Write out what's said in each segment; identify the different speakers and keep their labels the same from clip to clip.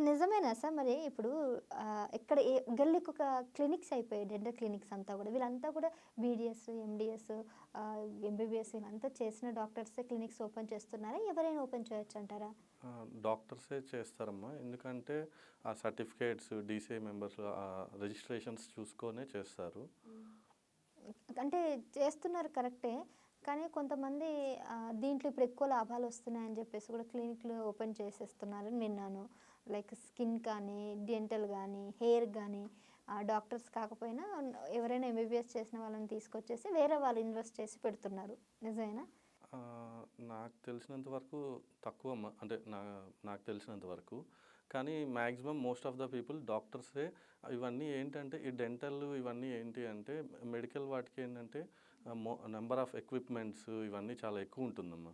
Speaker 1: Sir నిజమేనా sir? మరి ఇప్పుడు ఎక్కడ ఏ గల్లీకి ఒక క్లినిక్స్ అయిపోయాయి డెంటల్ క్లినిక్స్ అంతా కూడా. వీళ్ళంతా కూడా బీడిఎస్ ఎండిఎస్ ఎంబీబీఎస్ వీళ్ళంతా చేసిన డాక్టర్సే క్లినిక్స్ ఓపెన్ చేస్తున్నారా? ఎవరైనా ఓపెన్ చేయొచ్చు అంటారా?
Speaker 2: డాక్టర్సే చేస్తారమ్మా. ఎందుకంటే ఆ సర్టిఫికేట్స్ డీసీఐ మెంబర్స్ రిజిస్ట్రేషన్స్ చూసుకొనే చేస్తారు.
Speaker 1: అంటే చేస్తున్నారు కరెక్టే. కానీ కొంతమంది దీంట్లో ఇప్పుడు ఎక్కువ లాభాలు వస్తున్నాయని చెప్పేసి కూడా క్లినిక్లు ఓపెన్ చేసేస్తున్నారని విన్నాను. లైక్ స్కిన్ కానీ డెంటల్ కానీ హెయిర్ కానీ డాక్టర్స్ కాకపోయినా ఎవరైనా ఎంబీబీఎస్ చేసిన వాళ్ళని తీసుకొచ్చేసి వేరే వాళ్ళు ఇన్వెస్ట్ చేసి పెడుతున్నారు. నిజమేనా?
Speaker 2: నాకు తెలిసినంత వరకు తక్కువ అంటే నా నాకు తెలిసినంత వరకు కానీ maximum most of the people డాక్టర్సే. ఇవన్నీ ఏంటంటే ఈ డెంటల్ ఇవన్నీ ఏంటి అంటే మెడికల్ వాటికి ఏంటంటే నెంబర్ ఆఫ్ ఎక్విప్మెంట్స్ ఇవన్నీ చాలా ఎక్కువ ఉంటుందమ్మా.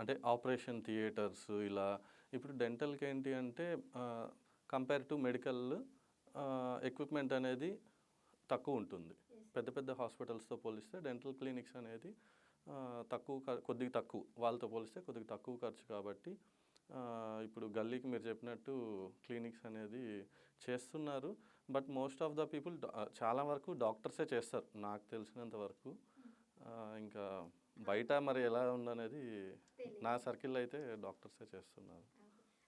Speaker 2: అంటే ఆపరేషన్ థియేటర్స్ ఇలా. ఇప్పుడు డెంటల్కి ఏంటి అంటే కంపేర్ టు మెడికల్ ఎక్విప్మెంట్ అనేది తక్కువ ఉంటుంది. పెద్ద పెద్ద హాస్పిటల్స్తో పోలిస్తే డెంటల్ క్లినిక్స్ అనేది తక్కువ కొద్దిగా తక్కువ. వాళ్ళతో పోలిస్తే కొద్దిగా తక్కువ ఖర్చు కాబట్టి ఇప్పుడు గల్లీకి మీరు చెప్పినట్టు క్లినిక్స్ అనేది చేస్తున్నారు. But most of the people చాలా వరకు డాక్టర్సే చేస్తారు నాకు తెలిసినంత వరకు. ఇంకా బయట మరి ఎలా ఉందనేది నా సర్కిల్ అయితే డాక్టర్సే చేస్తున్నారు.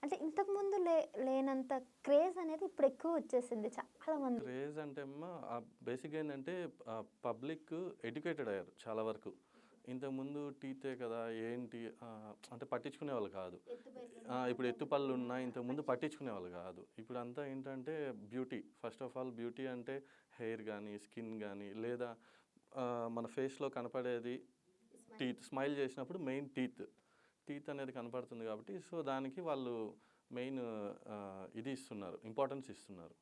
Speaker 1: అంటే ఇంతకు ముందు లే లేనంత క్రేజ్ అనేది ఇప్పుడు ఎక్కువ వచ్చేసింది చాలా మంది.
Speaker 2: క్రేజ్ అంటే అమ్మా బేసిక్గా ఏంటంటే పబ్లిక్ ఎడ్యుకేటెడ్ అయ్యారు చాలా వరకు. ఇంతకుముందు టీతే కదా ఏంటి? అంటే పట్టించుకునే వాళ్ళు కాదు ఇప్పుడు ఎత్తుపళ్ళు ఉన్నాయి ఇంతకుముందు పట్టించుకునే వాళ్ళు కాదు. ఇప్పుడు అంతా ఏంటంటే beauty. First of all beauty అంటే హెయిర్ కానీ స్కిన్ కానీ లేదా మన ఫేస్లో కనపడేది టీత్ స్మైల్ చేసినప్పుడు మెయిన్ టీత్. టీత్ అనేది కనపడుతుంది కాబట్టి సో దానికి వాళ్ళు మెయిన్ ఇది ఇస్తున్నారు ఇంపార్టెన్స్ ఇస్తున్నారు.